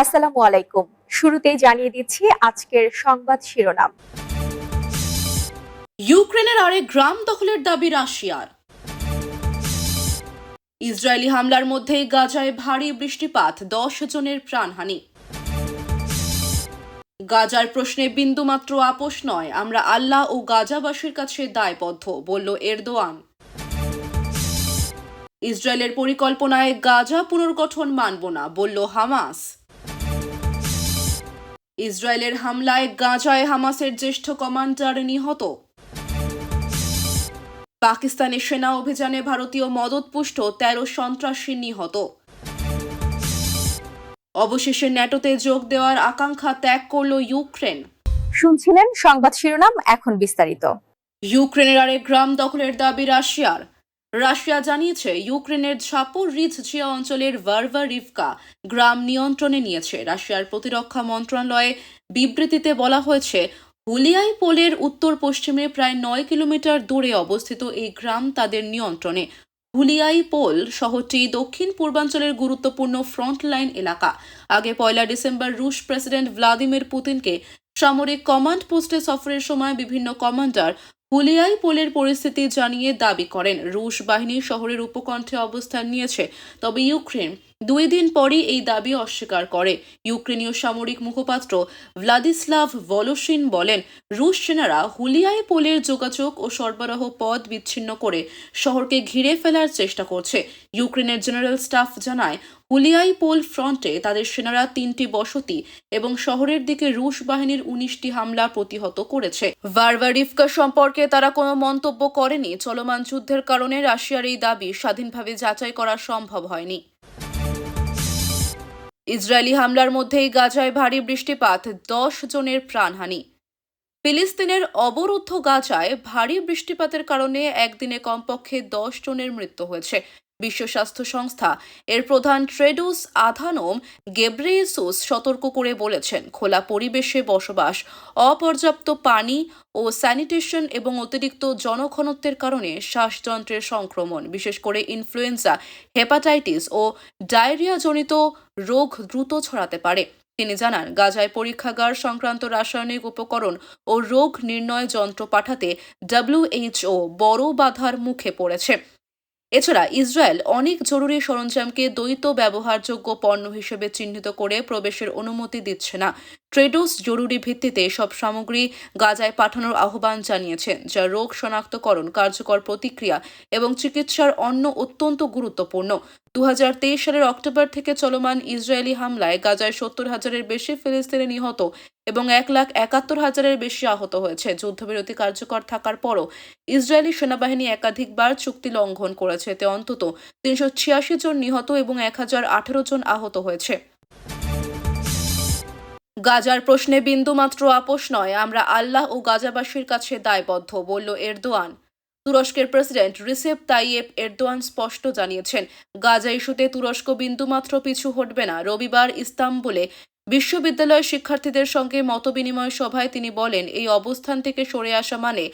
আসসালামু আলাইকুম। শুরুতেই জানিয়ে দিচ্ছি আজকের সংবাদ শিরোনাম। ইউক্রেনের আরেক গ্রাম দখলের দাবি রাশিয়ার। ইসরায়েলি হামলার মধ্যেই গাজায় ভারী বৃষ্টিপাত, দশ জনের প্রাণহানি। গাজার প্রশ্নে বিন্দুমাত্র আপোষ নয়, আমরা আল্লাহ ও গাজাবাসীর কাছে দায়বদ্ধ, বলল এরদোয়ান। ইসরায়েলের পরিকল্পনায় গাজা পুনর্গঠন মানব না, বলল হামাস। ইসরায়েলের হামলায় গাজায় হামাসের জ্যেষ্ঠ কমান্ডার নিহত। পাকিস্তানের সেনা অভিযানে ভারতীয় মদতপুষ্ট তেরো সন্ত্রাসী নিহত। অবশেষে ন্যাটোতে যোগ দেওয়ার আকাঙ্ক্ষা ত্যাগ করল ইউক্রেন। শুনছিলেন সংবাদ শিরোনাম এখন বিস্তারিত। ইউক্রেনের আরেক গ্রাম দখলের দাবি রাশিয়ার। রাশিয়া জানিয়েছে, ইউক্রেনের ঝাপর রিচ জিয়া অঞ্চলের ভার্ভা রিভকা গ্রাম নিয়ন্ত্রণে নিয়েছে। রাশিয়ার প্রতিরক্ষা মন্ত্রণালয়ে বিবৃতিতে বলা হয়েছে, হুলিয়াই পোলের উত্তর পশ্চিমে প্রায় নয় কিলোমিটার দূরে অবস্থিত এই গ্রাম তাদের নিয়ন্ত্রণে। হুলিয়াই পোল শহরটি দক্ষিণ পূর্বাঞ্চলের গুরুত্বপূর্ণ ফ্রন্টলাইন এলাকা। আগে পয়লা ডিসেম্বর রুশ প্রেসিডেন্ট ভ্লাদিমির পুতিনকে সামরিক কমান্ড পোস্টে সফরের সময় বিভিন্ন কমান্ডার হুলিয়াই পোলের পরিস্থিতি জানিয়ে দাবি করেন। রুশ বাহিনী শহরের উপকণ্ঠে অবস্থান নিয়েছে। তবে ইউক্রেন দুই দিন পরই এই দাবি অস্বীকার করে। ইউক্রেনীয় সামরিক মুখপাত্র ভ্লাদিস্লাভ ভলোসিন বলেন, রুশ সেনারা হুলিয়াই পোলের যোগাযোগ ও সরবরাহ পথ বিচ্ছিন্ন করে শহরকে ঘিরে ফেলার চেষ্টা করছে। ইউক্রেনের জেনারেল স্টাফ জানায়, হুলিয়াই পোল ফ্রন্টে তাদের সেনারা তিনটি বসতি এবং শহরের দিকে রুশ বাহিনীর উনিশটি হামলা প্রতিহত করেছে। ভারভারিফকা সম্পর্কে তারা কোনো মন্তব্য করেনি। চলমান যুদ্ধের কারণে রাশিয়ার এই দাবি স্বাধীনভাবে যাচাই করা সম্ভব হয়নি। ইসরায়েলি হামলার মধ্যেই গাজায় ভারী বৃষ্টিপাত, দশ জনের প্রাণহানি। ফিলিস্তিনের অবরুদ্ধ গাজায় ভারী বৃষ্টিপাতের কারণে একদিনে কমপক্ষে দশ জনের মৃত্যু হয়েছে। বিশ্ব স্বাস্থ্য সংস্থা। এর প্রধান ট্রেডোস আধানোম গেব্রেয়েসুস সতর্ক করে বলেছেন, খোলা পরিবেশে বসবাস, অপর্যাপ্ত পানি ও স্যানিটেশন এবং অতিরিক্ত জনঘনত্বের কারণে শ্বাসযন্ত্রের সংক্রমণ, বিশেষ করে ইনফ্লুয়েঞ্জা, হেপাটাইটিস ও ডায়রিয়াজনিত রোগ দ্রুত ছড়াতে পারে। তিনি জানান, গাজায় পরীক্ষাগার সংক্রান্ত রাসায়নিক উপকরণ ও রোগ নির্ণয় যন্ত্র পাঠাতে ডব্লিউএইচও বড় বাধার মুখে পড়েছে। এছাড়া ইসরায়েল অনেক জরুরি সরঞ্জামকে দ্বৈত ব্যবহারযোগ্য পণ্য হিসেবে চিহ্নিত করে প্রবেশের অনুমতি দিচ্ছে না। ট্রেডোস জরুরি ভিত্তিতে সব সামগ্রী গাজায় পাঠানোর আহ্বান জানিয়েছেন যা রোগ শনাক্তকরণ কার্যকর প্রতিক্রিয়া এবং চিকিৎসার অন্য অত্যন্ত গুরুত্বপূর্ণ। দু হাজার তেইশ সালের অক্টোবর থেকে চলমান ইসরায়েলি হামলায় গাজায় সত্তর হাজারের বেশি ফিলিস্তিনি নিহত এবং এক লাখ একাত্তর হাজারের বেশি আহত হয়েছে। যুদ্ধবিরতি কার্যকর থাকার পরও ইসরায়েলি সেনাবাহিনী একাধিকবার চুক্তি লঙ্ঘন করেছে। এতে অন্তত তিনশো ছিয়াশি জন নিহত এবং এক হাজার আঠারো জন আহত হয়েছে। গাজার প্রশ্নে বিন্দুমাত্র আপোষ নয়, আমরা আল্লাহ ও গাজাবাসীর কাছে দায়বদ্ধ, বলল এরদোয়ান। তুরস্কের প্রেসিডেন্ট রিসেপ তাইয়েব এরদোয়ান স্পষ্ট জানিয়েছেন, গাজা ইস্যুতে তুরস্ক বিন্দুমাত্র পিছু হটবে না। রবিবার ইস্তাম্বুলে বিশ্ববিদ্যালয়ের শিক্ষার্থীদের সঙ্গে মতবিনিময় সভায় তিনি বলেন, এই অবস্থান থেকে সরে আসা মানে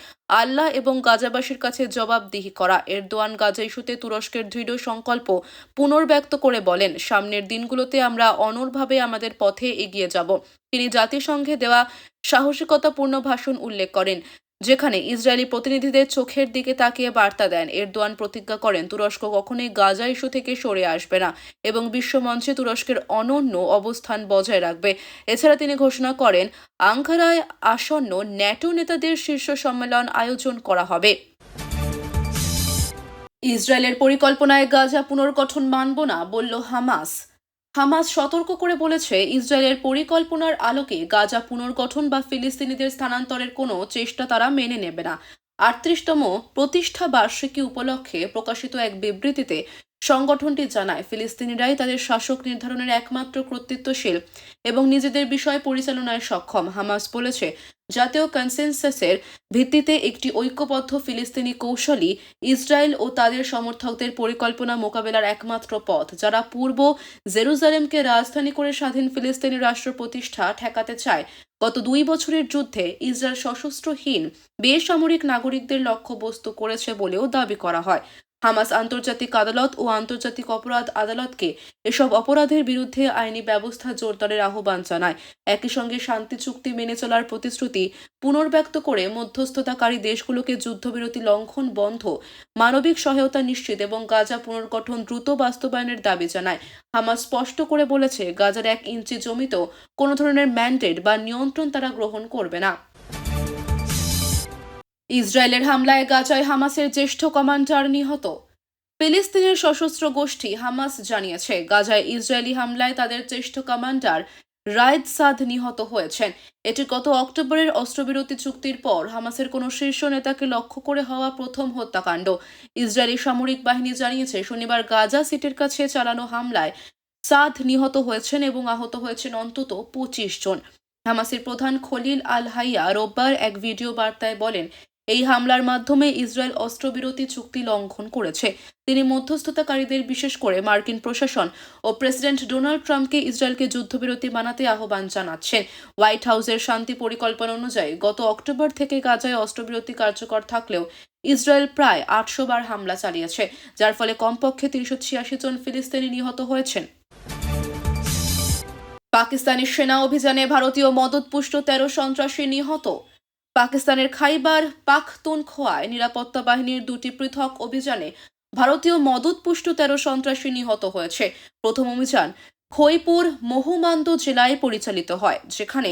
আল্লাহ এবং গাজাবাসীর কাছে জবাবদিহি করা। এরদোয়ান গাজা ইস্যুতে তুরস্কের দৃঢ় সংকল্প পুনর্ব্যক্ত করে বলেন, সামনের দিনগুলোতে আমরা অনড়ভাবে আমাদের পথে এগিয়ে যাব। তিনি জাতিসংঘে দেওয়া সাহসিকতাপূর্ণ ভাষণ উল্লেখ করেন। যেখানে ইসরায়েলি প্রতিনিধিদের চোখের দিকে তাকিয়ে বার্তা দেন, এরদোয়ান প্রতিজ্ঞা করেন, তুরস্ক কখনোই গাজা ইস্যু থেকে সরে আসবে না এবং বিশ্বমঞ্চে তুরস্কের অনন্য অবস্থান বজায় রাখবে। এছাড়া তিনি ঘোষণা করেন, আঙ্কারায় আসন্ন ন্যাটো নেতাদের শীর্ষ সম্মেলন আয়োজন করা হবে। ইসরায়েলের পরিকল্পনায় গাজা পুনর্গঠন মানব না, বলল হামাস। হামাস সতর্ক করে বলেছে, ইসরায়েলের পরিকল্পনার আলোকে গাজা পুনর্গঠন বা ফিলিস্তিনিদের স্থানান্তরের কোনো চেষ্টা তারা মেনে নেবে না। আটত্রিশতম প্রতিষ্ঠা বার্ষিকী উপলক্ষে প্রকাশিত এক বিবৃতিতে সংগঠনটি জানায়, ফিলিস্তিনিরাই তাদের শাসক নির্ধারণের একমাত্র কর্তৃত্বশীল এবং নিজেদের বিষয় পরিচালনায় সক্ষম। হামাস বলেছে জাতীয় কনসেনসাসের ভিত্তিতে একটি ঐক্যবদ্ধ ফিলিস্তিনি কৌশলী ইসরায়েল ও তাদের সমর্থকদের পরিকল্পনা মোকাবেলার একমাত্র পথ, যারা পূর্ব জেরুজালেমকে রাজধানী করে স্বাধীন ফিলিস্তিনি রাষ্ট্র প্রতিষ্ঠা ঠেকাতে চায়। গত দুই বছরের যুদ্ধে ইসরায়েল সশস্ত্রহীন বেসামরিক নাগরিকদের লক্ষ্যবস্তু করেছে বলেও দাবি করা হয়। হামাস আন্তর্জাতিক আদালত ও আন্তর্জাতিক অপরাধ আদালতকে এসব অপরাধের বিরুদ্ধে আইনি ব্যবস্থা জোরদারের আহ্বান জানায়। একই সঙ্গে শান্তি চুক্তি মেনে চলার প্রতিশ্রুতি পুনর্ব্যক্ত করে মধ্যস্থতাকারী দেশগুলোকে যুদ্ধবিরতি লঙ্ঘন বন্ধ, মানবিক সহায়তা নিশ্চিত এবং গাজা পুনর্গঠন দ্রুত বাস্তবায়নের দাবি জানায়। হামাস স্পষ্ট করে বলেছে, গাজার এক ইঞ্চি জমিতেও কোনো ধরনের ম্যান্ডেট বা নিয়ন্ত্রণ তারা গ্রহণ করবে না। ইসরায়েলের হামলায় গাজায় হামাসের জ্যেষ্ঠ কমান্ডার নিহত। ফিলিস্তিনের সশস্ত্র গোষ্ঠী হামাস জানিয়েছে, গাজায় ইসরায়েলি হামলায় তাদের জ্যেষ্ঠ কমান্ডার রায়দ সাদ নিহত হয়েছেন। এটি গত অক্টোবরের অস্ত্রবিরতি চুক্তির পর হামাসের কোনো শীর্ষ নেতাকে লক্ষ্য করে হওয়া প্রথম হত্যাকাণ্ড। ইসরায়েলি সামরিক বাহিনী জানিয়েছে, শনিবার গাজা সিটির কাছে চালানো হামলায় সাদ নিহত হয়েছেন এবং আহত হয়েছেন অন্তত পঁচিশ জন। হামাসের প্রধান খলিল আল হাইয়া রোববার এক ভিডিও বার্তায় বলেন এই হামলার মাধ্যমে ইসরায়েল অস্ত্রবিরতি চুক্তি লঙ্ঘন করেছে। তিনি মধ্যস্থতাকারীদের, বিশেষ করে মার্কিন প্রশাসন ও প্রেসিডেন্ট ডোনাল্ড ট্রাম্পকে ইসরায়েলকে যুদ্ধবিরতি বানাতে আহ্বান জানাচ্ছেন। হোয়াইট হাউসের শান্তি পরিকল্পনা অনুযায়ী গত অক্টোবর থেকে গাজায় অস্ত্রবিরতি কার্যকর থাকলেও ইসরায়েল প্রায় আটশো বার হামলা চালিয়েছে, যার ফলে কমপক্ষে তিনশো ছিয়াশি জন ফিলিস্তিনি নিহত হয়েছেন। পাকিস্তানি সেনা অভিযানে ভারতীয় মদতপুষ্ট তেরো সন্ত্রাসী নিহত। পাকিস্তানের খাইবার পাখতুনখোয়ায় নিরাপত্তা বাহিনীর দুটি পৃথক অভিযানে ভারতীয় মদতপুষ্ট তেরো সন্ত্রাসী নিহত হয়েছে। প্রথম অভিযান খৈপুর মহুমান্দ জেলায় পরিচালিত হয়, যেখানে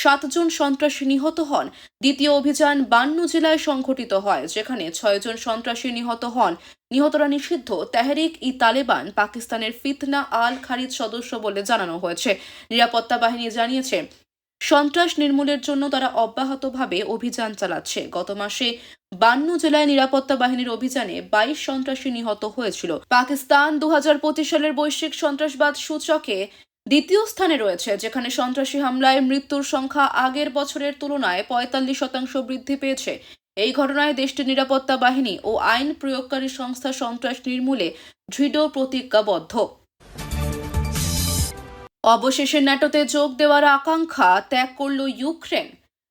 সাতজন সন্ত্রাসী নিহত হন। দ্বিতীয় অভিযান বান্ন জেলায় সংঘটিত হয়, যেখানে ছয়জন সন্ত্রাসী নিহত হন। নিহতরা নিষিদ্ধ, তেহরিক ই তালেবান, পাকিস্তানের ফিতনা আল খারিজ সদস্য বলে জানানো হয়েছে। নিরাপত্তা বাহিনী জানিয়েছে সন্ত্রাস নির্মূলের জন্য তারা অব্যাহতভাবে অভিযান চালাচ্ছে। গত মাসে বান্ন জেলায় নিরাপত্তা বাহিনীর অভিযানে বাইশ সন্ত্রাসী নিহত হয়েছিল। পাকিস্তান দু সালের বৈশ্বিক সন্ত্রাসবাদ সূচকে দ্বিতীয় স্থানে রয়েছে, যেখানে সন্ত্রাসী হামলায় মৃত্যুর সংখ্যা আগের বছরের তুলনায় পঁয়তাল্লিশ শতাংশ বৃদ্ধি পেয়েছে। এই ঘটনায় দেশটির নিরাপত্তা বাহিনী ও আইন প্রয়োগকারী সংস্থা সন্ত্রাস নির্মূলে দৃঢ় প্রতিজ্ঞাবদ্ধ। অবশেষে ন্যাটোতে যোগ দেওয়ার আকাঙ্ক্ষা ত্যাগ করল ইউক্রেন।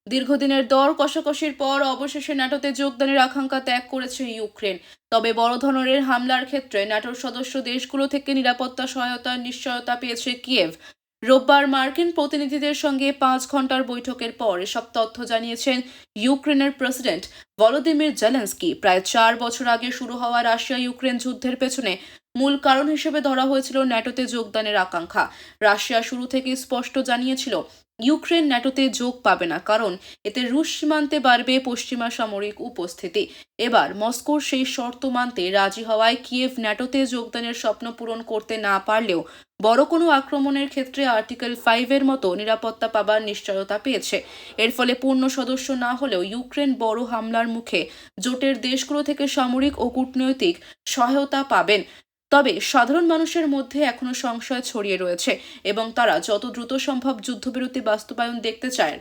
দীর্ঘদিনের দর কষাকষির পর অবশেষে ন্যাটোতে যোগদানের আকাঙ্ক্ষা ত্যাগ করেছে ইউক্রেন। তবে বড় ধরনের হামলার ক্ষেত্রে ন্যাটোর সদস্য দেশগুলো থেকে নিরাপত্তা সহায়তার নিশ্চয়তা পেয়েছে কিয়েভ। রোববার মার্কিন প্রতিনিধিদের সঙ্গে পাঁচ ঘণ্টার বৈঠকের পর এসব তথ্য জানিয়েছেন ইউক্রেনের প্রেসিডেন্ট ভলোদিমির জেলেন্সকি। প্রায় চার বছর আগে শুরু হওয়া রাশিয়া ইউক্রেন যুদ্ধের পেছনে মূল কারণ হিসেবে ধরা হয়েছিল ন্যাটোতে যোগদানের আকাঙ্ক্ষা। রাশিয়া শুরু থেকে স্পষ্ট জানিয়েছিল, ইউক্রেন ন্যাটোতে যোগ পাবে না, কারণ এতে রুশ সীমান্তে বাড়বে পশ্চিমা সামরিক উপস্থিতি। এবার মস্কোর সেই শর্ত মানতে রাজি হওয়ায় কিয়েভ ন্যাটোতে যোগদানের স্বপ্ন পূরণ করতে না পারলেও বড় কোনো আক্রমণের ক্ষেত্রে আর্টিকেল ফাইভের মতো নিরাপত্তা পাবার নিশ্চয়তা পেয়েছে। এর ফলে পূর্ণ সদস্য না হলেও ইউক্রেন বড় হামলার মুখে জোটের দেশগুলো থেকে সামরিক ও কূটনৈতিক সহায়তা পাবেন। তবে সাধারণ মানুষের মধ্যে এখনও সংশয় ছড়িয়ে রয়েছে এবং তারা যত দ্রুত সম্ভব যুদ্ধবিরতি বাস্তবায়ন দেখতে চায়।